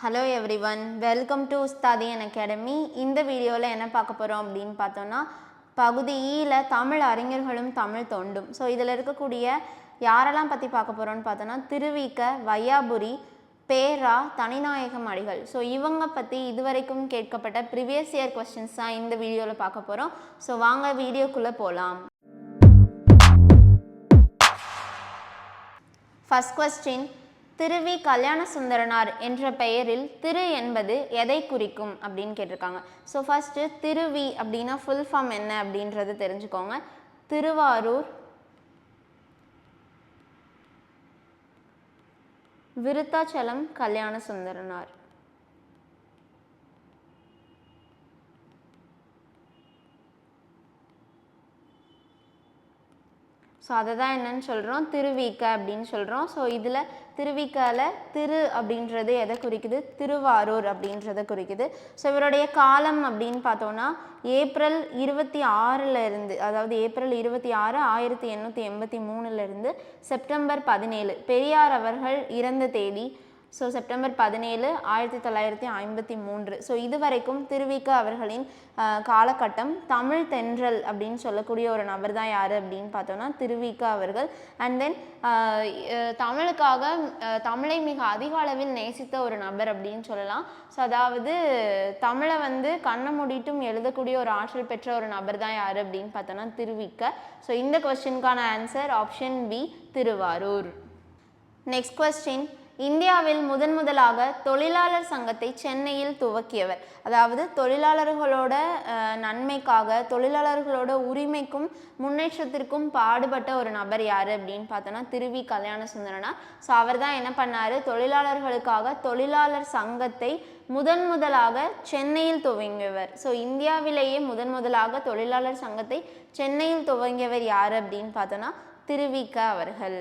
Hello everyone welcome to Ustadian academy இந்த வீடியோவில் என்ன பார்க்க போகிறோம் அப்படின்னு பார்த்தோன்னா பகுதி ஈல தமிழ் அறிஞர்களும் தமிழ் தொண்டும். ஸோ இதில் இருக்கக்கூடிய யாரெல்லாம் பற்றி பார்க்க போகிறோம்னு பார்த்தோன்னா திருவிக்க வையாபுரி பேரா தனிநாயகம் அடிகள். ஸோ இவங்க பற்றி இதுவரைக்கும் கேட்கப்பட்ட ப்ரிவியஸ் இயர் கொஸ்டின்ஸ் தான் இந்த வீடியோவில் பார்க்க போகிறோம் ஸோ வாங்க வீடியோக்குள்ளே போகலாம் ஃபஸ்ட் கொஸ்டின் திருவி கல்யாண சுந்தரனார் என்ற பெயரில் திரு என்பது எதை குறிக்கும் அப்படின்னு கேட்டிருக்காங்க. ஸோ ஃபஸ்ட்டு திருவி அப்படின்னா ஃபுல் ஃபார்ம் என்ன அப்படின்றது தெரிஞ்சுக்கோங்க. திருவாரூர் விருத்தாச்சலம் கல்யாண சுந்தரனார் ஸோ அதை தான் என்னன்னு சொல்கிறோம் திருவிக்க அப்படின்னு சொல்கிறோம் ஸோ இதில் திருவிக்கால திரு அப்படின்றது எதை குறிக்குது? திருவாரூர் அப்படின்றத குறிக்குது. ஸோ இவருடைய காலம் அப்படின்னு பார்த்தோன்னா ஏப்ரல் இருபத்தி ஆறில் இருந்து அதாவது ஏப்ரல் இருபத்தி ஆறு ஆயிரத்தி எண்ணூற்றி எண்பத்தி மூணுலேருந்து செப்டம்பர் பதினேழு. பெரியார் அவர்கள் இறந்த தேதி ஸோ செப்டம்பர் பதினேழு ஆயிரத்தி தொள்ளாயிரத்தி ஐம்பத்தி மூன்று. ஸோ இதுவரைக்கும் திருவிக்க அவர்களின் காலகட்டம் தமிழ் தென்றல் அப்படின்னு சொல்லக்கூடிய ஒரு நபர் தான் யார் அப்படின்னு பார்த்தோன்னா திருவிக அவர்கள். அண்ட் தென் தமிழுக்காக தமிழை மிக அதிக அளவில் நேசித்த ஒரு நபர் அப்படின்னு சொல்லலாம். ஸோ அதாவது தமிழை வந்து கண்ணை மூடிட்டும் எழுதக்கூடிய ஒரு ஆற்றல் பெற்ற ஒரு நபர் தான் யார் அப்படின்னு பார்த்தோன்னா திருவிக்க. ஸோ இந்த கொஸ்டினுக்கான answer option B Thiruvarur. Next question இந்தியாவில் முதன் முதலாக தொழிலாளர் சங்கத்தை சென்னையில் துவக்கியவர். அதாவது தொழிலாளர்களோட நன்மைக்காக தொழிலாளர்களோட உரிமைக்கும் முன்னேற்றத்திற்கும் பாடுபட்ட ஒரு நபர் யார் அப்படின்னு பார்த்தோன்னா திருவி கல்யாண சுந்தரனா ஸோ அவர் தான் என்ன பண்ணார்? தொழிலாளர்களுக்காக தொழிலாளர் சங்கத்தை முதன் முதலாக சென்னையில் துவங்கியவர். ஸோ இந்தியாவிலேயே முதன் முதலாக தொழிலாளர் சங்கத்தை சென்னையில் துவங்கியவர் யார் அப்படின்னு பார்த்தோன்னா திருவிக்க அவர்கள்.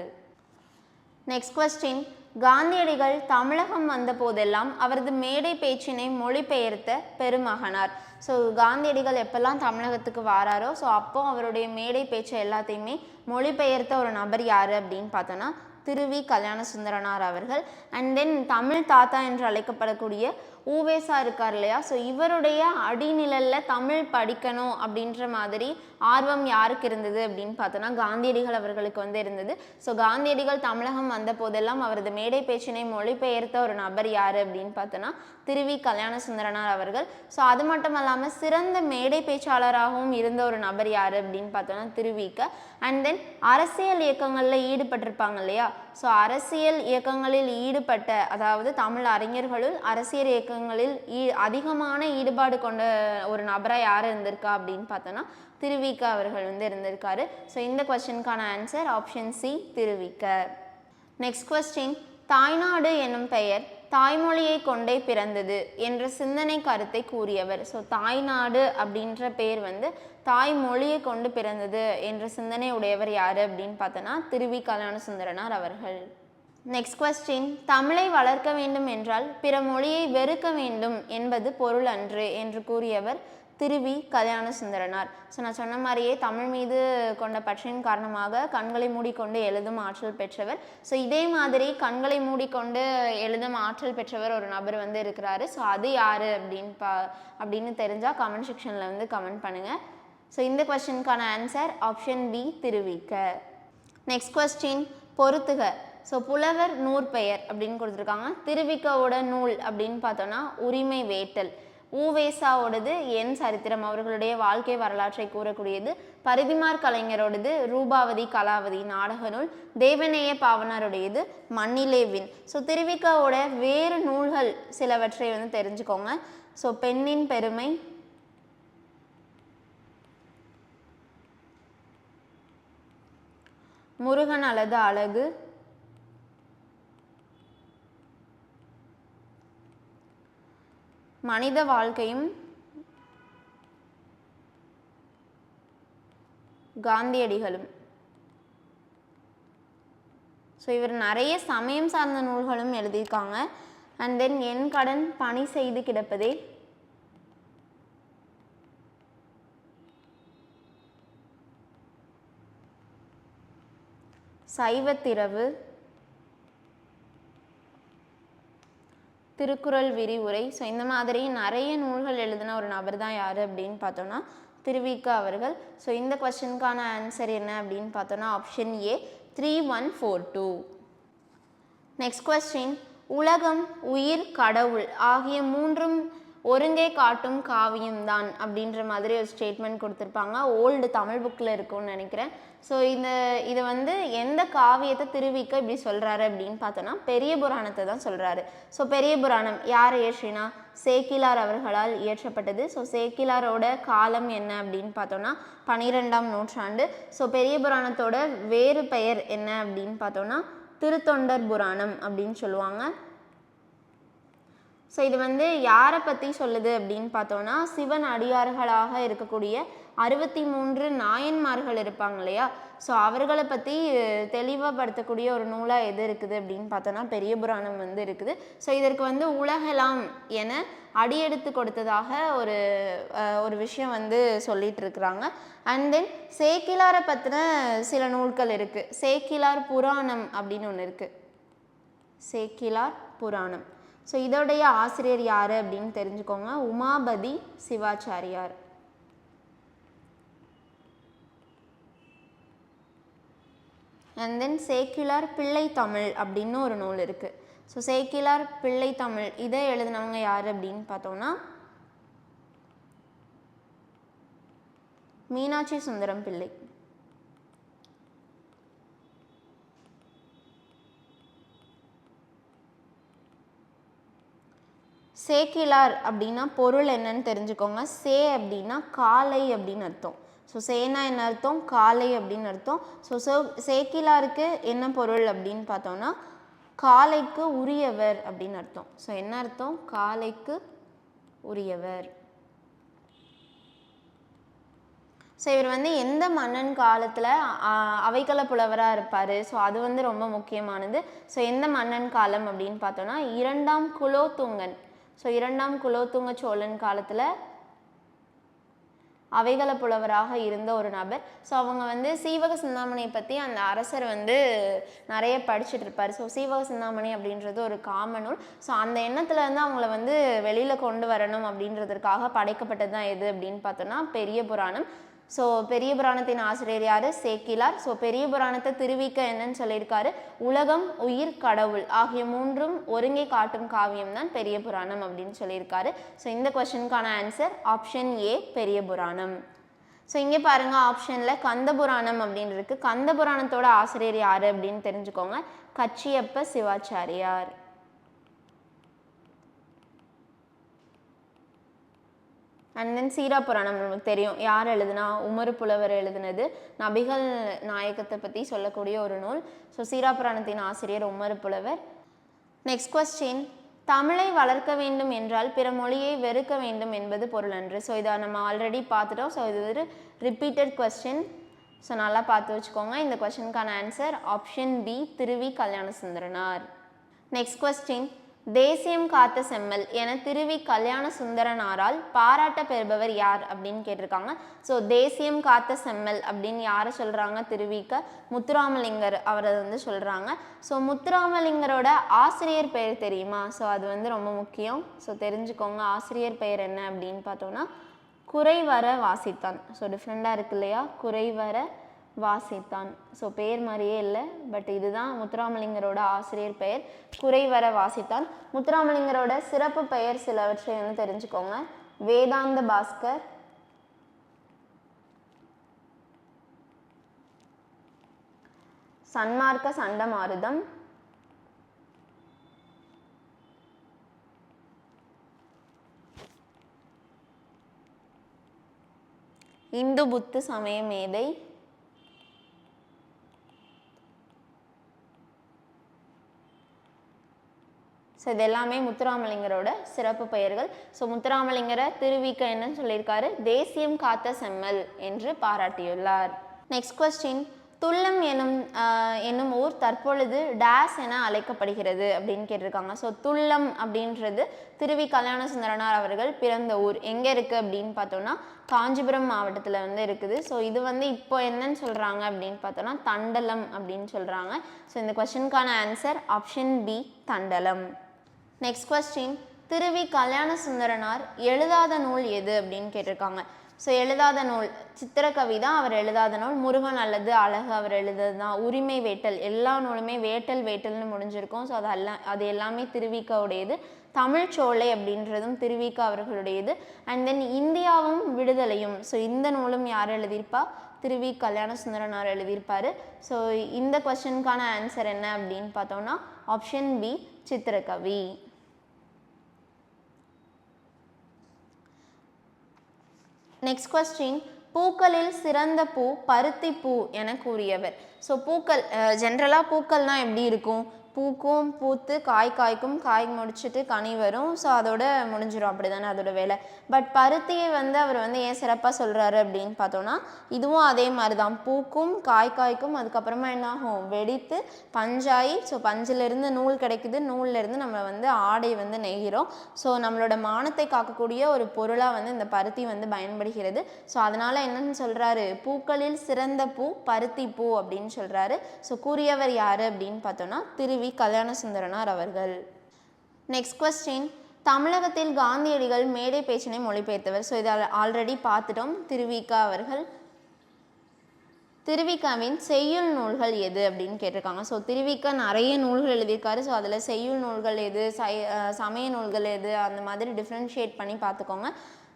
நெக்ஸ்ட் கொஸ்டின் காந்தியடிகள் தமிழகம் வந்த போதெல்லாம் அவரது மேடை பேச்சினை மொழிபெயர்த்த பெருமகனார். ஸோ காந்தியடிகள் எப்பெல்லாம் தமிழகத்துக்கு வாராரோ ஸோ அப்போ அவருடைய மேடை பேச்சை எல்லாத்தையுமே மொழிபெயர்த்த ஒரு நபர் யார் அப்படின்னு பார்த்தோன்னா திருவி கல்யாண சுந்தரனார் அவர்கள். அண்ட் தென் தமிழ் தாத்தா என்று அழைக்கப்படக்கூடிய ஊவேசா இருக்கார் இல்லையா? ஸோ இவருடைய அடிநிழலில் தமிழ் படிக்கணும் அப்படின்ற மாதிரி ஆர்வம் யாருக்கு இருந்தது அப்படின்னு பார்த்தோன்னா காந்தியடிகள் அவர்களுக்கு வந்து இருந்தது. ஸோ காந்தியடிகள் தமிழகம் வந்த போதெல்லாம் அவரது மேடை பேச்சினை மொழிபெயர்த்த ஒரு நபர் யார் அப்படின்னு பார்த்தோன்னா திருவி கல்யாண சுந்தரனார் அவர்கள். ஸோ அது மட்டும் இல்லாமல் சிறந்த மேடை பேச்சாளராகவும் இருந்த ஒரு நபர் யார் அப்படின்னு பார்த்தோன்னா திருவிக்க அண்ட் தென் அரசியல் இயக்கங்களில் ஈடுபட்டிருப்பாங்க இல்லையா? ஸோ அரசியல் இயக்கங்களில் ஈடுபட்ட அதாவது தமிழ் அறிஞர்களுள் அரசியல் இயக்கங்களில் ஈ அதிகமான ஈடுபாடு கொண்ட ஒரு நபராக யார் இருந்திருக்கா அப்படின்னு பார்த்தோன்னா திருவிக்க அவர்கள் வந்து இருந்திருக்காரு. ஸோ இந்த கொஸ்டினுக்கான answer option C Thiruvika next question தாய்நாடு என்னும் பெயர் தாய்மொழியை கொண்டே பிறந்தது என்ற சிந்தனை கருத்தை கூறியவர். ஸோ தாய்நாடு அப்படின்ற பேர் வந்து தாய்மொழியை கொண்டு பிறந்தது என்ற சிந்தனை உடையவர் யார் அப்படின்னு பார்த்தோன்னா திருவி கல்யாணசுந்தரனார் அவர்கள். நெக்ஸ்ட் கொஸ்டின் தமிழை வளர்க்க வேண்டும் என்றால் பிற மொழியை வெறுக்க வேண்டும் என்பது பொருள் அன்று என்று கூறியவர் திருவி கல்யாண சுந்தரனார் ஸோ நான் சொன்ன மாதிரியே தமிழ் மீது கொண்ட பற்றின் காரணமாக கண்களை மூடிக்கொண்டு எழுதும் ஆற்றல் பெற்றவர். ஸோ இதே மாதிரி கண்களை மூடிக்கொண்டு எழுதும் ஆற்றல் பெற்றவர் ஒரு நபர் வந்து இருக்கிறாரு. ஸோ அது யார் அப்படின்னு பா அப்படின்னு தெரிஞ்சால் கமெண்ட் செக்ஷனில் வந்து கமெண்ட் பண்ணுங்கள் ஸோ இந்த கொஸ்டினுக்கான answer option B Thiruvika next question பொறுத்துக. ஸோ புலவர் நூற்பெயர் அப்படின்னு கொடுத்துருக்காங்க. திருவிக்கவோட நூல் அப்படின்னு பார்த்தோன்னா உரிமை வேட்டல். ஊவேசாவோடது என் சரித்திரம் அவர்களுடைய வாழ்க்கை வரலாற்றை கூறக்கூடியது பரிதிமார் கலைஞரோடது ரூபாவதி கலாவதி நாடக நூல் தேவநேய பாவனருடையது மண்ணிலே வின் ஸோ திருவிக்காவோட வேறு நூல்கள் சிலவற்றை வந்து தெரிஞ்சுக்கோங்க. ஸோ பெண்ணின் பெருமை. முருகன் அல்லது அழகு. மனித வாழ்க்கையும் காந்தியடிகளும். ஸோ இவர் நிறைய சமயம் சார்ந்த நூல்களும் எழுதியிருக்காங்க. அண்ட் தென் என் கடன் பணி செய்து கிடப்பதே. சைவத்திரவு திருக்குறள் விரிவுரை. ஸோ இந்த மாதிரி நிறைய நூல்கள் எழுதின ஒரு நபர் தான் யார் அப்படின்னு பார்த்தோன்னா திருவிக அவர்கள். ஸோ இந்த கொஷனுக்கான ஆன்சர் என்ன அப்படின்னு பார்த்தோன்னா option A three one four two next question உலகம் உயிர் கடவுள் ஆகிய மூன்றும் ஒருங்கே காட்டும் காவியம்தான் அப்படின்ற மாதிரி ஒரு ஸ்டேட்மெண்ட் கொடுத்துருப்பாங்க. ஓல்டு தமிழ் புக்கில் இருக்கும்னு நினைக்கிறேன். ஸோ இந்த இதை வந்து எந்த காவியத்தை திருவிக்க இப்படி சொல்கிறாரு அப்படின்னு பார்த்தோன்னா பெரிய புராணத்தை தான் சொல்கிறாரு ஸோ பெரிய புராணம் யார் இயற்றினா சேக்கிலார் அவர்களால் இயற்றப்பட்டது. ஸோ சேக்கிலாரோட காலம் என்ன அப்படின்னு பார்த்தோன்னா பனிரெண்டாம் நூற்றாண்டு. ஸோ பெரிய புராணத்தோட வேறு பெயர் என்ன அப்படின்னு பார்த்தோன்னா திருத்தொண்டர் புராணம் அப்படின்னு சொல்லுவாங்க. ஸோ இது வந்து யாரை பற்றி சொல்லுது அப்படின்னு பார்த்தோன்னா சிவன் அடியார்களாக இருக்கக்கூடிய அறுபத்தி மூன்று நாயன்மார்கள் இருப்பாங்க இல்லையா? ஸோ அவர்களை பற்றி தெளிவுபடுத்தக்கூடிய ஒரு நூலாக எது இருக்குது அப்படின்னு பார்த்தோன்னா பெரிய புராணம் வந்து இருக்குது. ஸோ இதற்கு வந்து உலகலாம் என அடியெடுத்து கொடுத்ததாக ஒரு ஒரு விஷயம் வந்து சொல்லிட்டு இருக்கிறாங்க. அண்ட் தென் சேக்கிலாரை பற்றின சில நூல்கள் இருக்குது சேக்கிலார் புராணம் அப்படின்னு ஒன்று இருக்குது சேக்கிலார் புராணம். ஸோ இதோடைய ஆசிரியர் யார் அப்படின்னு தெரிஞ்சுக்கோங்க. உமாபதி சிவாச்சாரியார். அண்ட் தென் சேக்கிலார் பிள்ளை தமிழ் அப்படின்னு ஒரு நூல் இருக்குது ஸோ சேக்கிலார் பிள்ளை தமிழ் இதை எழுதினவங்க யார் அப்படின்னு பார்த்தோம்னா மீனாட்சி சுந்தரம் பிள்ளை. சேக்கிலார் அப்படின்னா பொருள் என்னன்னு தெரிஞ்சுக்கோங்க. சே அப்படின்னா காலை அப்படின்னு அர்த்தம். ஸோ சேனா என்ன அர்த்தம்? காலை அப்படின்னு அர்த்தம். ஸோ சோ சேக்கிலாருக்கு என்ன பொருள் அப்படின்னு பார்த்தோம்னா காலைக்கு உரியவர் அப்படின்னு அர்த்தம். ஸோ என்ன அர்த்தம்? காலைக்கு உரியவர். ஸோ இவர் வந்து எந்த மன்னன் காலத்தில் அவைக்கல புலவராக இருப்பார்? ஸோ அது வந்து ரொம்ப முக்கியமானது. ஸோ எந்த மன்னன் காலம் அப்படின்னு பார்த்தோன்னா இரண்டாம் குலோத்துங்கன். ஸோ இரண்டாம் குலோத்துங்க சோழன் காலத்தில் அவைகள புலவராக இருந்த ஒரு நபர். ஸோ அவங்க வந்து சீவக சிந்தாமணியை பற்றி அந்த அரசர் வந்து நிறைய படிச்சுட்டு இருப்பார். ஸோ சீவக சிந்தாமணி அப்படின்றது ஒரு காமநூல் ஸோ அந்த எண்ணத்தில் இருந்து அவங்கள வந்து வெளியில் கொண்டு வரணும் அப்படின்றதுக்காக படைக்கப்பட்டது தான் எது அப்படின்னு பார்த்தோன்னா பெரிய புராணம். ஸோ பெரிய புராணத்தின் ஆசிரியர் யார்? சேக்கிலார். ஸோ பெரிய புராணத்தை திருவிக்க என்னன்னு சொல்லியிருக்காரு. உலகம் உயிர் கடவுள் ஆகிய மூன்றும் ஒருங்கே காட்டும் காவியம் தான் பெரிய புராணம் அப்படின்னு சொல்லியிருக்காரு. ஸோ இந்த கொஸ்டினுக்கான ஆன்சர் ஆப்ஷன் ஏ பெரிய புராணம். ஸோ இங்கே பாருங்கள் ஆப்ஷனில் கந்த புராணம் அப்படின்னு இருக்குது கந்த புராணத்தோட ஆசிரியர் யார் அப்படின்னு தெரிஞ்சுக்கோங்க. கச்சியப்ப சிவாச்சாரியார். அண்ட் தென் சீரா புராணம் நமக்கு தெரியும். யார் எழுதுனா? உமர் புலவர் எழுதுனது. நபிகள் நாயகத்தை பற்றி சொல்லக்கூடிய ஒரு நூல். ஸோ சீரா புராணத்தின் ஆசிரியர் உமர் புலவர். நெக்ஸ்ட் கொஸ்டின் தமிழை வளர்க்க வேண்டும் என்றால் பிற மொழியை வெறுக்க வேண்டும் என்பது பொருள் அன்று. ஸோ இதை நம்ம ஆல்ரெடி பார்த்துட்டோம். ஸோ இது ஒரு ரிப்பீட்டட் கொஸ்டின் ஸோ நல்லா பார்த்து வச்சுக்கோங்க. இந்த கொஸ்டினுக்கான ஆன்சர் ஆப்ஷன் பி திருவி கல்யாண சுந்தரனார். நெக்ஸ்ட் கொஸ்டின் தேசியம் காத்த செம்மல் என திருவி கல்யாண சுந்தரனாரால் பாராட்ட பெறுபவர் யார் அப்படின்னு கேட்டிருக்காங்க. ஸோ தேசியம் காத்த செம்மல் அப்படின்னு யாரை சொல்கிறாங்க திருவிக்க முத்துராமலிங்கர் அவரை வந்து சொல்கிறாங்க ஸோ முத்துராமலிங்கரோட ஆசிரியர் பெயர் தெரியுமா? ஸோ அது வந்து ரொம்ப முக்கியம். ஸோ தெரிஞ்சுக்கோங்க ஆசிரியர் பெயர் என்ன அப்படின்னு பார்த்தோன்னா குறைவர வாசித்தான். ஸோ டிஃப்ரெண்ட்டாக இருக்கு இல்லையா? குறைவர வாசித்தான். ஸோ பெயர் மாதிரியே இல்லை பட் இதுதான் முத்துராமலிங்கரோட ஆசிரியர் பெயர். குறைவர வாசித்தான். முத்துராமலிங்கரோட சிறப்பு பெயர் சிலவற்றை வந்து தெரிஞ்சுக்கோங்க. வேதாந்த பாஸ்கர். சன்மார்க்க சண்டமாருதம். இந்து புத்து சமய மேதை. ஸோ இது எல்லாமே முத்துராமலிங்கரோட சிறப்பு பெயர்கள். ஸோ முத்துராமலிங்கரை திருவிக்க என்னன்னு சொல்லியிருக்காரு. தேசியம் காத்த செம்மல் என்று பாராட்டியுள்ளார். நெக்ஸ்ட் கொஸ்டின் துல்லம் எனும் என்னும் ஊர் தற்பொழுது டேஸ் என அழைக்கப்படுகிறது அப்படின்னு கேட்டிருக்காங்க. ஸோ துல்லம் அப்படின்றது திருவி கல்யாண சுந்தரனார் அவர்கள் பிறந்த ஊர். எங்கே இருக்குது அப்படின்னு பார்த்தோன்னா காஞ்சிபுரம் மாவட்டத்தில் வந்து இருக்குது. ஸோ இது வந்து இப்போ என்னன்னு சொல்கிறாங்க அப்படின்னு பார்த்தோன்னா தண்டலம் அப்படின்னு சொல்கிறாங்க ஸோ இந்த கொஷனுக்கான answer option B Thandalam. Next question Thiruvi Kalyana Sundaranar எழுதாத நூல் எது அப்படின்னு கேட்டிருக்காங்க. ஸோ எழுதாத நூல் சித்திரக்கவி தான் அவர் எழுதாத நூல் முருகன் அல்லது அழகு அவர் எழுதுறது தான் உரிமை வேட்டல் எல்லா நூலுமே வேட்டல் வேட்டல்னு முடிஞ்சிருக்கும். ஸோ அது எல்லாம் அது எல்லாமே திருவிக்காவுடையது. தமிழ் சோலை அப்படின்றதும் திருவிக்கா அவர்களுடையது. அண்ட் தென் இந்தியாவும் விடுதலையும். ஸோ இந்த நூலும் யார் எழுதியிருப்பா? திருவி கல்யாண சுந்தரனார் எழுதியிருப்பார். ஸோ இந்த கொஸ்டினுக்கான ஆன்சர் என்ன அப்படின்னு பார்த்தோம்னா ஆப்ஷன் பி சித்திரக்கவி. நெக்ஸ்ட் கொஸ்டின் பூக்களில் சிறந்த பூ பருத்தி பூ என கூறியவர். ஸோ பூக்கள் ஜென்ரலாக பூக்கள்னால் எப்படி இருக்கும்? பூக்கும் பூத்து காய் காய்க்கும் காய் முடிச்சுட்டு கனி வரும். ஸோ அதோட முடிஞ்சிடும் அப்படி தானே அதோட வேலை. பட் பருத்தியை வந்து அவர் வந்து ஏன் சிறப்பாக சொல்கிறாரு அப்படின்னு பார்த்தோன்னா இதுவும் அதே மாதிரி தான் பூக்கும் காய் காய்க்கும் அதுக்கப்புறமா என்ன ஆகும் வெடித்து பஞ்சாயி ஸோ பஞ்சிலிருந்து நூல் கிடைக்குது. நூல்லேருந்து நம்ம வந்து ஆடை வந்து நெய்கிறோம். ஸோ நம்மளோட மானத்தை காக்கக்கூடிய ஒரு பொருளாக வந்து இந்த பருத்தி வந்து பயன்படுகிறது. ஸோ அதனால் என்னன்னு சொல்கிறாரு பூக்களில் சிறந்த பூ பருத்தி பூ அப்படின்னு சொல்கிறாரு ஸோ கூறியவர் யார் அப்படின்னு பார்த்தோன்னா திருவி கல்யாண சுந்தரனார் அவர்கள். நெக்ஸ்ட் கொஸ்டின் தமிழகத்தில் காந்தியடிகள் மேடை பேச்சினை மொழிபெயர்த்தவர். ஸோ இதை ஆல்ரெடி பார்த்துட்டோம். திருவிக்கா அவர்கள். திருவிக்காவின் செய்யுள் நூல்கள் எது அப்படின்னு கேட்டிருக்காங்க. ஸோ திருவிக்கா நிறைய நூல்கள் எழுதியிருக்காரு. ஸோ அதில் செய்யுள் நூல்கள் எது சை சமய நூல்கள் எது அந்த மாதிரி டிஃப்ரென்ஷியேட் பண்ணி பார்த்துக்கோங்க.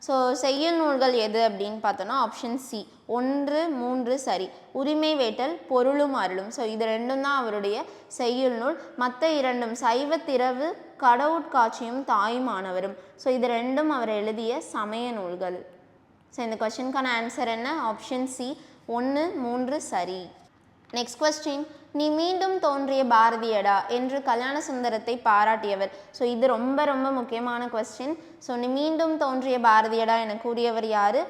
ஸோ செய்யுள் நூல்கள் எது அப்படின்னு பார்த்தோன்னா ஆப்ஷன் சி ஒன்று மூன்று சரி. உரிமை வேட்டல் பொருளும் அருளும். ஸோ இது ரெண்டும் தான் அவருடைய செய்யுள் நூல் மற்ற இரண்டும் சைவத்திரவு கடவுட்காட்சியும் தாயுமானவரும். ஸோ இது ரெண்டும் அவர் எழுதிய சமய நூல்கள். ஸோ இந்த கொஸ்டினுக்கான ஆன்சர் என்ன? ஆப்ஷன் சி ஒன்று மூன்று சரி. நெக்ஸ்ட் கொஸ்டின் நீ மீண்டும் தோன்றிய பாரதியடா என்று கல்யாண சுந்தரத்தை பாராட்டியவர். ஸோ இது ரொம்ப ரொம்ப முக்கியமான கொஸ்டின் ஸோ நீ மீண்டும் தோன்றிய பாரதியடா என கூறியவர் யார்?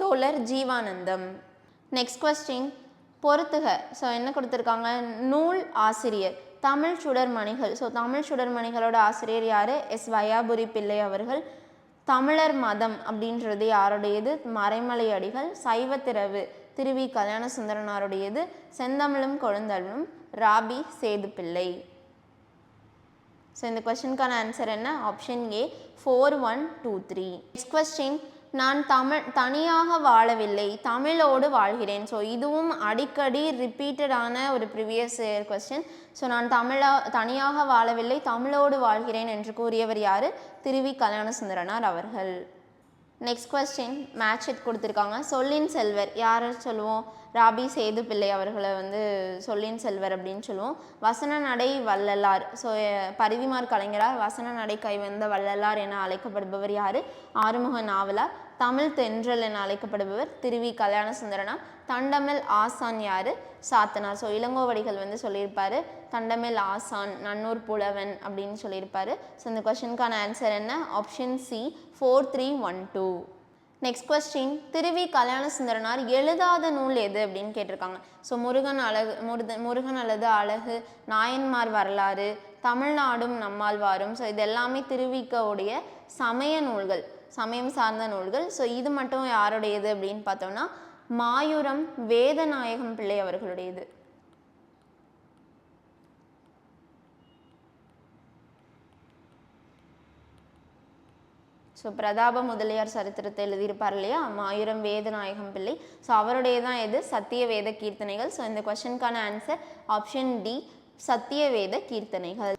தோழர் ஜீவானந்தம். நெக்ஸ்ட் கொஸ்டின் பொறுத்துக. ஸோ என்ன கொடுத்துருக்காங்க? நூல் ஆசிரியர். தமிழ் சுடர்மணிகள். ஸோ தமிழ் சுடர்மணிகளோட ஆசிரியர் யார்? எஸ். வயாபுரி பிள்ளை அவர்கள். தமிழர் மதம் அப்படின்றது யாருடையது? மறைமலை அடிகள் சைவத்திரவு திருவி கல்யாண சுந்தரனாருடையது செந்தமிழும் கொழுந்தமிழும் ராபி சேது பிள்ளை ஸோ இந்த கொஸ்டினுக்கான ஆன்சர் என்ன? Option A four one two three next question நான் தமிழ் தனியாக வாழவில்லை தமிழோடு வாழ்கிறேன். ஸோ இதுவும் அடிக்கடி ரிப்பீட்டடான ஒரு ப்ரிவியஸ் இயர் கொஸ்டின் ஸோ நான் தமிழா தனியாக வாழவில்லை தமிழோடு வாழ்கிறேன் என்று கூறியவர் யார்? திருவி கல்யாணசுந்தரனார் அவர்கள். நெக்ஸ்ட் கொஸ்டின் மேட்ச் இட் கொடுத்துருக்காங்க. சொல்லின் செல்வர் யாரை சொல்லுவோம்? ராபி சேது பிள்ளை அவர்களை வந்து சொல்லின் செல்வர் அப்படின்னு சொல்லுவோம். வசன நடை வள்ளலார். ஸோ பரிதிமார் கலைஞரார் வசன நடை கைவந்த வள்ளலார் என அழைக்கப்படுபவர் யார்? ஆறுமுக நாவலார். தமிழ் தென்றல் என அழைக்கப்படுபவர் திருவி கல்யாண சுந்தரனார் தண்டமில் ஆசான் யார்? சாத்தனார். ஸோ இளங்கோவடிகள் வந்து சொல்லியிருப்பார். தண்டமில் ஆசான் நன்னூர் புலவன் அப்படின்னு சொல்லியிருப்பாரு. ஸோ இந்த கொஷனுக்கான ஆன்சர் என்ன? Option C four three one two next question Thiruvi Kalyanasundaranar எழுதாத நூல் எது அப்படின்னு கேட்டிருக்காங்க. ஸோ முருகன் அழகு முருத முருகன் அல்லது அழகு நாயன்மார் வரலாறு தமிழ்நாடும் நம்மாழ்வாரும் ஸோ இது எல்லாமே திருவிக்கவுடைய சமய நூல்கள் சமயம் சார்ந்த நூல்கள். ஸோ இது மட்டும் யாருடையது அப்படின்னு பார்த்தோம்னா மாயூரம் வேதநாயகம் பிள்ளை அவர்களுடையது. ஸோ பிரதாப முதலியார் சரித்திரத்தை எழுதியிருப்பார் இல்லையா? மாயிரம் வேதநாயகம் பிள்ளை. ஸோ அவருடைய தான் எது? சத்திய வேத கீர்த்தனைகள். ஸோ இந்த கொஷனுக்கான ஆன்சர் ஆப்ஷன் டி சத்திய வேத கீர்த்தனைகள்.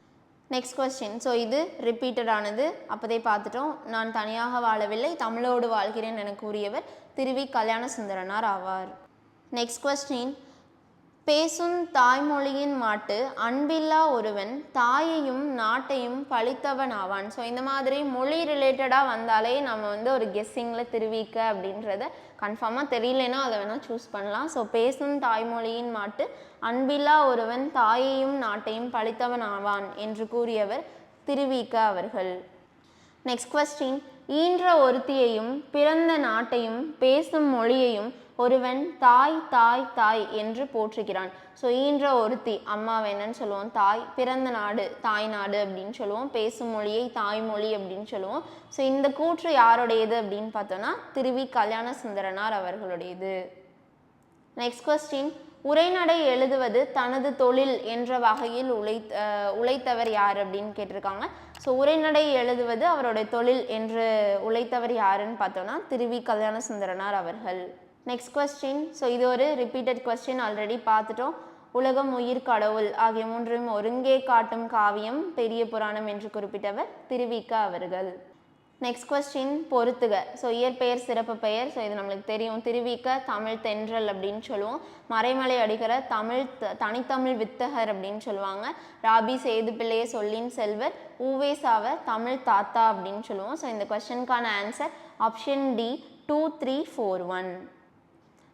நெக்ஸ்ட் கொஸ்டின் ஸோ இது ரிப்பீட்டடானது அப்போதே பார்த்துட்டோம். நான் தனியாக வாழவில்லை தமிழோடு வாழ்கிறேன் என கூறியவர் திருவி கல்யாண சுந்தரனார் ஆவார். நெக்ஸ்ட் கொஸ்டின் பேசும் தாய்மொழியின் மாட்டு அன்பில்லா ஒருவன் தாயையும் நாட்டையும் பழித்தவன் ஆவான். ஸோ இந்த மாதிரி மொழி ரிலேட்டடாக வந்தாலே நம்ம வந்து ஒரு கெஸ்ஸிங்கில் திருவிக்க அப்படின்றத கன்ஃபார்மாக தெரியலனா அதை வேணால் சூஸ் பண்ணலாம். ஸோ பேசும் தாய்மொழியின் மாட்டு அன்பில்லா ஒருவன் தாயையும் நாட்டையும் பழித்தவன் ஆவான் என்று கூறியவர் திருவிக்க அவர்கள். நெக்ஸ்ட் கொஸ்டின் ஈன்ற ஒருத்தியையும் பிறந்த நாட்டையும் பேசும் மொழியையும் ஒருவன் தாய் தாய் தாய் என்று போற்றுகிறான். ஸோ ஈன்ற ஒருத்தி அம்மாவை என்னன்னு சொல்லுவோம். தாய் பிறந்த நாடு தாய் நாடு அப்படின்னு சொல்லுவோம். பேசும் மொழியை தாய்மொழி அப்படின்னு சொல்லுவோம். ஸோ இந்த கூற்று யாருடையது அப்படின்னு பார்த்தோன்னா திருவி கல்யாண சுந்தரனார் அவர்களுடையது. நெக்ஸ்ட் கொஸ்டின் உரைநடை எழுதுவது தனது தொழில் என்ற வகையில் உழைத் உழைத்தவர் யார் அப்படின்னு கேட்டிருக்காங்க. ஸோ உரைநடை எழுதுவது அவருடைய தொழில் என்று உழைத்தவர் யாருன்னு பார்த்தோன்னா திருவி கல்யாண சுந்தரனார் அவர்கள். நெக்ஸ்ட் கொஸ்டின் ஸோ இது ஒரு ரிப்பீட்டட் கொஸ்டின் ஆல்ரெடி பார்த்துட்டோம். உலகம் உயிர் கடவுள் ஆகிய மூன்றையும் ஒருங்கே காட்டும் காவியம் பெரிய புராணம் என்று குறிப்பிட்டவர் திருவிக்க அவர்கள். நெக்ஸ்ட் கொஸ்டின் பொறுத்துக. ஸோ இயற்பெயர் சிறப்பு பெயர். ஸோ இது நம்மளுக்கு தெரியும். திருவிக்க தமிழ் தென்றல் அப்படின்னு சொல்லுவோம். மறைமலை அடிகிற தமிழ் த- தனித்தமிழ் வித்தகர் அப்படின்னு சொல்லுவாங்க. ராபி சேது பிள்ளையை சொல்லின் செல்வர். ஊவேசாவை தமிழ் தாத்தா அப்படின்னு சொல்லுவோம். ஸோ இந்த கொஸ்டினுக்கான answer option D two three four one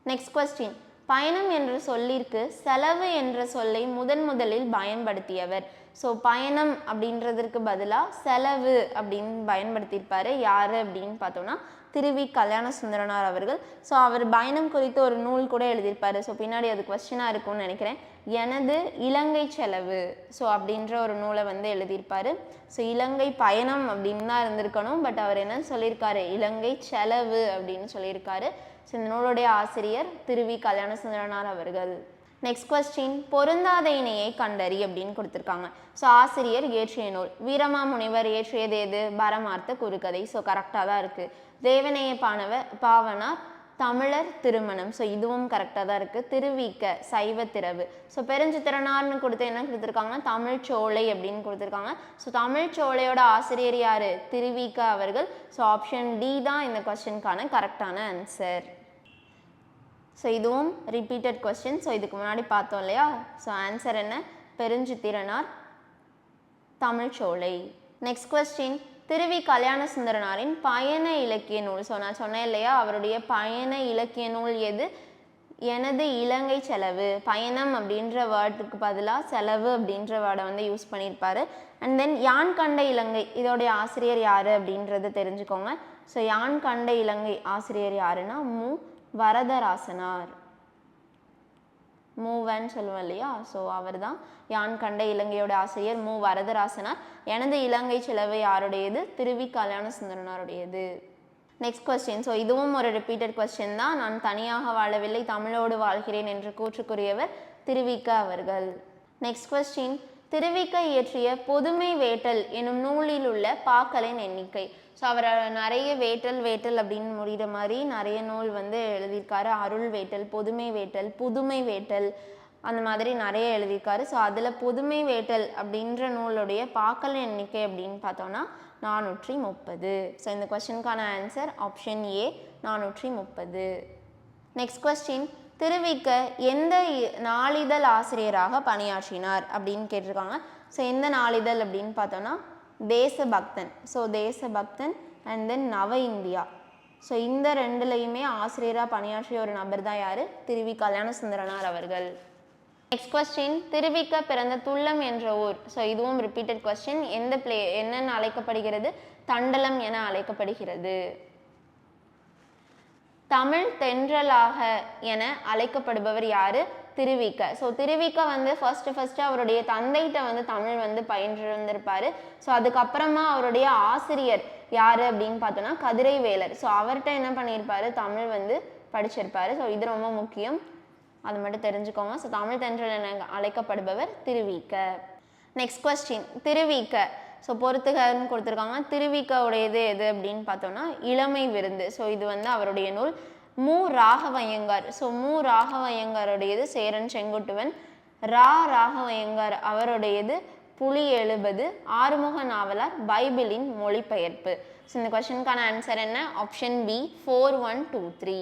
next question பயணம் என்ற சொல்லிற்கு செலவு என்ற சொல்லை முதன் முதலில் பயன்படுத்தியவர். ஸோ பயணம் அப்படின்றதற்கு பதிலாக செலவு அப்படின்னு பயன்படுத்தியிருப்பாரு. யார் அப்படின்னு பார்த்தோன்னா திருவி கல்யாண சுந்தரனார் அவர்கள். ஸோ அவர் பயணம் குறித்து ஒரு நூல் கூட எழுதியிருப்பார். ஸோ பின்னாடி அது கொஸ்டினாக இருக்கும்னு நினைக்கிறேன். எனது இலங்கை செலவு. ஸோ அப்படின்ற ஒரு நூலை வந்து எழுதியிருப்பாரு. ஸோ இலங்கை பயணம் அப்படின்னு தான் இருந்திருக்கணும். பட் அவர் என்ன சொல்லியிருக்காரு? இலங்கை செலவு அப்படின்னு சொல்லியிருக்காரு. ஸோ இந்த நூலுடைய ஆசிரியர் திருவி கல்யாண சுந்தரனார் அவர்கள். நெக்ஸ்ட் கொஸ்டின் பொருந்தாத இணையை கண்டறி அப்படின்னு கொடுத்துருக்காங்க. ஸோ ஆசிரியர் இயற்றிய நூல். வீரமா முனிவர் இயற்றியது எது? பரமார்த்த குறுக்கதை. ஸோ கரெக்டாக தான் இருக்குது தேவநேய பாணவ பாவனார் தமிழர் திருமணம். ஸோ இதுவும் கரெக்டாக தான் இருக்குது திருவிக்க சைவ திரவு ஸோ பெருஞ்சித்திரனார்னு கொடுத்து என்ன கொடுத்துருக்காங்க தமிழ் சோலை அப்படின்னு கொடுத்துருக்காங்க. ஸோ தமிழ் சோலையோட ஆசிரியர் யார்? திருவிக்க அவர்கள். ஸோ ஆப்ஷன் டி தான் இந்த கொஸ்டினுக்கான கரெக்டான ஆன்சர் ஸோ இதுவும் ரிப்பீட்டட் கொஸ்டின் ஸோ இதுக்கு முன்னாடி பார்த்தோம் இல்லையா? ஸோ ஆன்சர் என்ன? பெருஞ்சித்திரனார் தமிழ்ச்சோலை நெக்ஸ்ட் கொஸ்டின் திருவி கல்யாண சுந்தரனாரின் பயண இலக்கிய நூல். ஸோ நான் சொன்னேன் இல்லையா? அவருடைய பயண இலக்கிய நூல் எது? எனது இலங்கை செலவு. பயணம் அப்படின்ற வேர்டுக்கு பதிலாக செலவு அப்படின்ற வேர்டை வந்து யூஸ் பண்ணியிருப்பார். அண்ட் தென் யான் கண்ட இலங்கை? இதோடைய ஆசிரியர் யார் அப்படின்றத தெரிஞ்சுக்கோங்க. ஸோ யான் கண்ட இலங்கை ஆசிரியர் யாருன்னா மு. வரதராசனார். மூவன்னு சொல்லுவோம் இல்லையா? ஸோ அவர் தான் யான் கண்ட இலங்கையோட ஆசிரியர் மு. வரதராசனார். எனது இலங்கை சிலவை யாருடையது? திருவி கல்யாண சுந்தரனாருடையது. நெக்ஸ்ட் கொஸ்டின் ஸோ இதுவும் ஒரு ரிப்பீட்டட் கொஸ்டின் தான். நான் தனியாக வாழவில்லை தமிழோடு வாழ்கிறேன் என்று கூற்றுக்குரியவர் திருவிக்க அவர்கள். நெக்ஸ்ட் கொஸ்டின் திருவிக்க இயற்றிய பொதுமை வேட்டல் எனும் நூலில் உள்ள பாக்களின் எண்ணிக்கை. ஸோ அவர் நிறைய வேட்டல் வேட்டல் அப்படின்னு முடிகிற மாதிரி நிறைய நூல் வந்து எழுதியிருக்காரு. அருள் வேட்டல் பொதுமை வேட்டல் புதுமை வேட்டல் அந்த மாதிரி நிறைய எழுதியிருக்காரு. ஸோ அதில் புதுமை வேட்டல் அப்படின்ற நூலுடைய பாக்கள் எண்ணிக்கை அப்படின்னு பார்த்தோன்னா நானூற்றி முப்பது ஸோ இந்த கொஸ்டினுக்கான ஆன்சர் ஆப்ஷன் ஏ நானூற்றி முப்பது நெக்ஸ்ட் கொஸ்டின் திருவிக்க எந்த நாளிதழ் ஆசிரியராக பணியாற்றினார் அப்படின்னு கேட்டிருக்காங்க. ஸோ எந்த நாளிதழ் அப்படின்னு பார்த்தோன்னா தேசபக்தன். ஸோ தேசபக்தன் அண்ட் தென் நவ இந்தியா. ஸோ இந்த ரெண்டுலையுமே ஆசிரியராக பணியாற்றிய ஒரு நபர் தான் யார்? திருவி கல்யாண சுந்தரனார் அவர்கள். நெக்ஸ்ட் கொஸ்டின் திருவிக்க பிறந்த துள்ளம் என்ற ஊர். ஸோ இதுவும் ரிப்பீட்டட் கொஸ்டின் எந்த பிளே என்னென்னு அழைக்கப்படுகிறது? தண்டலம் என அழைக்கப்படுகிறது. தமிழ் தென்றலாக என அழைக்கப்படுபவர் யாரு? திருவிக்க ஸோ திருவிக்க வந்து ஃபர்ஸ்ட் ஃபர்ஸ்ட் அவருடைய தந்தைகிட்ட வந்து தமிழ் வந்து பயின்று வந்திருப்பாரு ஸோ அதுக்கப்புறமா அவருடைய ஆசிரியர் யாரு அப்படின்னு பார்த்தோம்னா கதிரை வேலர் ஸோ அவர்கிட்ட என்ன பண்ணியிருப்பாரு? தமிழ் வந்து படிச்சிருப்பாரு. ஸோ இது ரொம்ப முக்கியம். அது மட்டும் தெரிஞ்சுக்கோங்க. ஸோ தமிழ் தென்றல் என அழைக்கப்படுபவர் Thiruvika next question Thiruvika so பொறுத்துகன்னு கொடுத்துருக்காங்க. திருவிக்க உடையது எது அப்படின்னு பார்த்தோம்னா இளமை விருந்து. ஸோ இது வந்து அவருடைய நூல். மு. ராகவயங்கார் ஸோ மு. ராகவையங்காருடையது சேரன் செங்குட்டுவன். ரா. ராகவையங்கார் அவருடையது புலி எழுபது. ஆறுமுக நாவலார் பைபிளின் மொழிபெயர்ப்பு. ஸோ இந்த கொஸ்டினுக்கான ஆன்சர் என்ன? Option B four one two three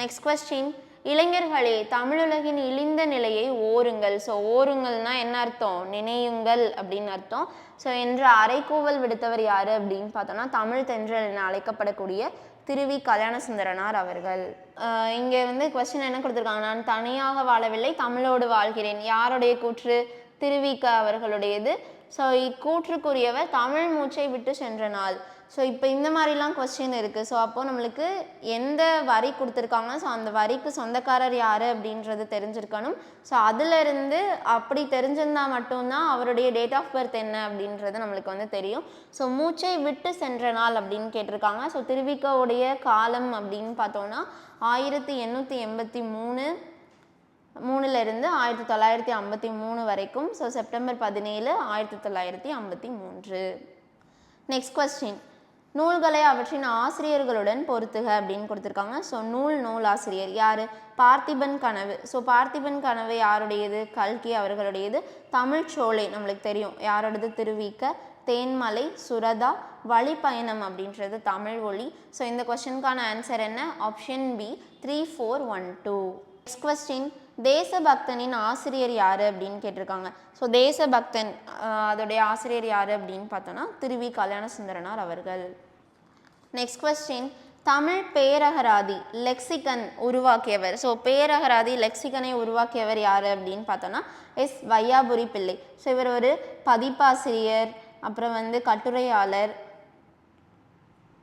next question இளைஞர்களே தமிழுலகின் இழிந்த நிலையை ஓருங்கள். ஸோ ஓருங்கள்னா என்ன அர்த்தம்? நினையுங்கள் அப்படின்னு அர்த்தம். ஸோ என்ற அரைக்கோவல் விடுத்தவர் யார் அப்படின்னு பார்த்தோம்னா தமிழ் தென்றல் என அழைக்கப்படக்கூடிய திருவி கல்யாணசுந்தரனார் அவர்கள். இங்கே வந்து கொஸ்டின் என்ன கொடுத்துருக்காங்க? நான் தனியாக வாழவில்லை தமிழோடு வாழ்கிறேன். யாருடைய கூற்று? திருவிக அவர்களுடையது. ஸோ இக்கூற்றுக்குரியவர் தமிழ் மூச்சை விட்டு சென்ற நாள். ஸோ இப்போ இந்த மாதிரிலாம் கொஸ்டின் இருக்குது ஸோ அப்போது நம்மளுக்கு எந்த வரி கொடுத்துருக்காங்க ஸோ அந்த வரிக்கு சொந்தக்காரர் யார் அப்படின்றது தெரிஞ்சிருக்கணும். ஸோ அதிலிருந்து அப்படி தெரிஞ்சிருந்தா மட்டும்தான் அவருடைய டேட் ஆஃப் பர்த் என்ன அப்படின்றது நம்மளுக்கு வந்து தெரியும். ஸோ மூச்சை விட்டு சென்ற நாள் அப்படின்னு கேட்டிருக்காங்க. ஸோ திருவிக்கவுடைய காலம் அப்படின்னு பார்த்தோன்னா ஆயிரத்தி எண்ணூற்றி எண்பத்தி மூணு மூணுலேருந்து ஆயிரத்தி தொள்ளாயிரத்தி ஐம்பத்தி மூணு வரைக்கும். ஸோ செப்டம்பர் பதினேழு ஆயிரத்தி தொள்ளாயிரத்தி ஐம்பத்தி மூன்று. நெக்ஸ்ட் கொஸ்டின் நூல்களை அவற்றின் ஆசிரியர்களுடன் பொருத்துக அப்படின்னு கொடுத்துருக்காங்க. ஸோ நூல் நூல் ஆசிரியர் யார்? பார்த்திபன் கனவு. ஸோ பார்த்திபன் கனவு யாருடையது? கல்கி அவர்களுடையது. தமிழ் சோலை நம்மளுக்கு தெரியும். யாரோடது? திருவிக்க தேன்மலை சுரதா வழிப்பயணம் அப்படின்றது தமிழ் ஒளி ஸோ இந்த கொஸ்டினுக்கான ஆன்சர் என்ன? Option B three four one two next question தேசபக்தனின் ஆசிரியர் யார் அப்படின்னு கேட்டிருக்காங்க. ஸோ தேசபக்தன் அதோடைய ஆசிரியர் யார் அப்படின்னு பார்த்தோன்னா திருவி கல்யாண சுந்தரனார் அவர்கள். நெக்ஸ்ட் கொஸ்டின் தமிழ் பேரகராதி லெக்சிகன் உருவாக்கியவர். ஸோ பேரகராதி லெக்சிகனை உருவாக்கியவர் யார் அப்படின்னு பார்த்தோன்னா எஸ். வையாபுரி பிள்ளை ஸோ இவர் ஒரு பதிப்பாசிரியர் அப்புறம் வந்து கட்டுரையாளர்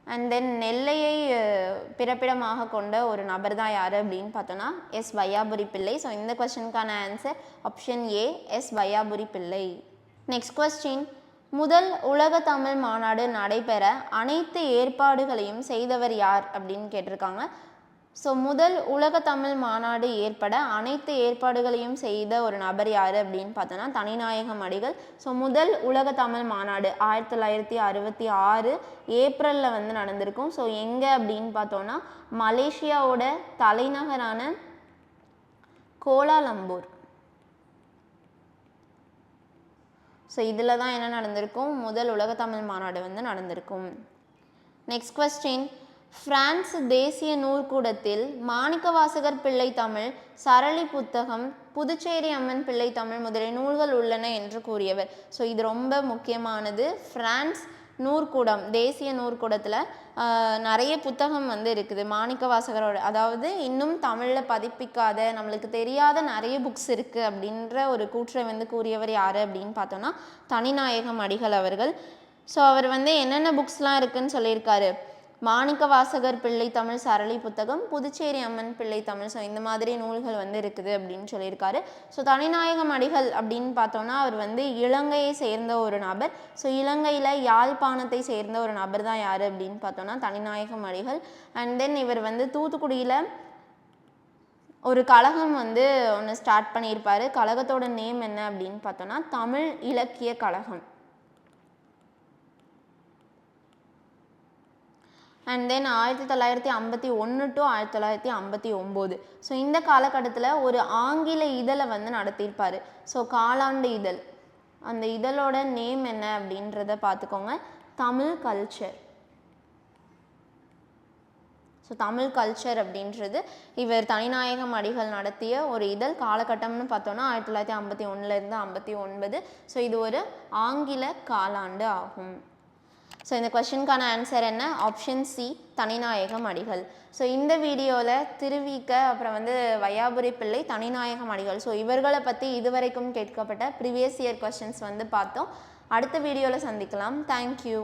அண்ட் தென் நெல்லையை பிறப்பிடமாக கொண்ட ஒரு நபர் தான் யார் அப்படின்னு பார்த்தோன்னா எஸ். வையாபுரி பிள்ளை. ஸோ இந்த கொஸ்டினுக்கான answer option A S. Vaiyapuri Pillai. Next question முதல் உலக தமிழ் மாநாடு நடைபெற அனைத்து ஏற்பாடுகளையும் செய்தவர் யார் அப்படின்னு கேட்டிருக்காங்க. ஸோ முதல் உலக தமிழ் மாநாடு ஏற்பட அனைத்து ஏற்பாடுகளையும் செய்த ஒரு நபர் யார் அப்படின்னு பார்த்தோன்னா தனிநாயகம் அடிகள். ஸோ முதல் உலக தமிழ் மாநாடு ஆயிரத்தி தொள்ளாயிரத்தி அறுபத்தி ஆறு ஏப்ரலில் வந்து நடந்திருக்கும். ஸோ எங்கே அப்படின்னு பார்த்தோன்னா மலேசியாவோட தலைநகரான கோலாலம்பூர். ஸோ இதில் தான் என்ன நடந்திருக்கும்? முதல் உலக தமிழ் மாநாடு வந்து நடந்திருக்கும். நெக்ஸ்ட் கொஸ்டின் பிரான்ஸ் தேசிய நூற்கூடத்தில் மாணிக்கவாசகர் பிள்ளை தமிழ் சரளி புத்தகம் புதுச்சேரி அம்மன் பிள்ளை தமிழ் முதலிய நூல்கள் உள்ளன என்று கூறியவர். ஸோ இது ரொம்ப முக்கியமானது. பிரான்ஸ் நூற்கூடம் தேசிய நூற்கூடத்தில் நிறைய புத்தகம் வந்து இருக்குது. மாணிக்கவாசகரோட அதாவது இன்னும் தமிழில் பதிப்பிக்காத நம்மளுக்கு தெரியாத நிறைய புக்ஸ் இருக்குது அப்படின்ற ஒரு கூற்றை வந்து கூறியவர் யார் அப்படின்னு பார்த்தோன்னா தனிநாயகம் அடிகள் அவர்கள். ஸோ அவர் வந்து என்னென்ன புக்ஸ்லாம் இருக்குதுன்னு சொல்லியிருக்காரு. மாணிக்க வாசகர் பிள்ளை தமிழ் சரளி புத்தகம் புதுச்சேரி அம்மன் பிள்ளை தமிழ். ஸோ இந்த மாதிரி நூல்கள் வந்து இருக்குது அப்படின்னு சொல்லியிருக்காரு. ஸோ தனிநாயகம் அடிகள் அப்படின்னு பார்த்தோன்னா அவர் வந்து இலங்கையை சேர்ந்த ஒரு நபர். ஸோ இலங்கையில் யாழ்ப்பாணத்தை சேர்ந்த ஒரு நபர் தான் யார் அப்படின்னு பார்த்தோன்னா தனிநாயகம் அடிகள். அண்ட் தென் இவர் வந்து தூத்துக்குடியில் ஒரு கழகம் வந்து ஒன்று ஸ்டார்ட் பண்ணியிருப்பார். கழகத்தோட நேம் என்ன அப்படின்னு பார்த்தோன்னா தமிழ் இலக்கிய கழகம். அண்ட் தென் ஆயிரத்தி தொள்ளாயிரத்தி ஐம்பத்தி ஒன்று டு ஆயிரத்தி தொள்ளாயிரத்தி ஐம்பத்தி ஒம்பது. ஸோ இந்த காலகட்டத்தில் ஒரு ஆங்கில இதழை வந்து நடத்தியிருப்பார். ஸோ காலாண்டு இதழ். அந்த இதழோட நேம் என்ன அப்படின்றத பார்த்துக்கோங்க. Tamil culture so Tamil culture அப்படின்றது இவர் தனிநாயகம் அடிகள் நடத்திய ஒரு இதழ். காலகட்டம்னு பார்த்தோன்னா ஆயிரத்தி தொள்ளாயிரத்தி ஐம்பத்தி ஒன்றுலேருந்து ஐம்பத்தி ஒன்பது. ஸோ இது ஒரு ஆங்கில காலாண்டு ஆகும். ஸோ இந்த கொஷினுக்கான ஆன்சர் என்ன? Option C Thaninayagam Adigal. So இந்த வீடியோவில் திருவிக்க அப்புறம் வந்து வையாபுரி பிள்ளை தனிநாயகம் அடிகள். ஸோ இவர்களை பற்றி இதுவரைக்கும் கேட்கப்பட்ட ப்ரீவியஸ் இயர் கொஷின்ஸ் வந்து பார்த்தோம். அடுத்த வீடியோவில் சந்திக்கலாம். தேங்க்யூ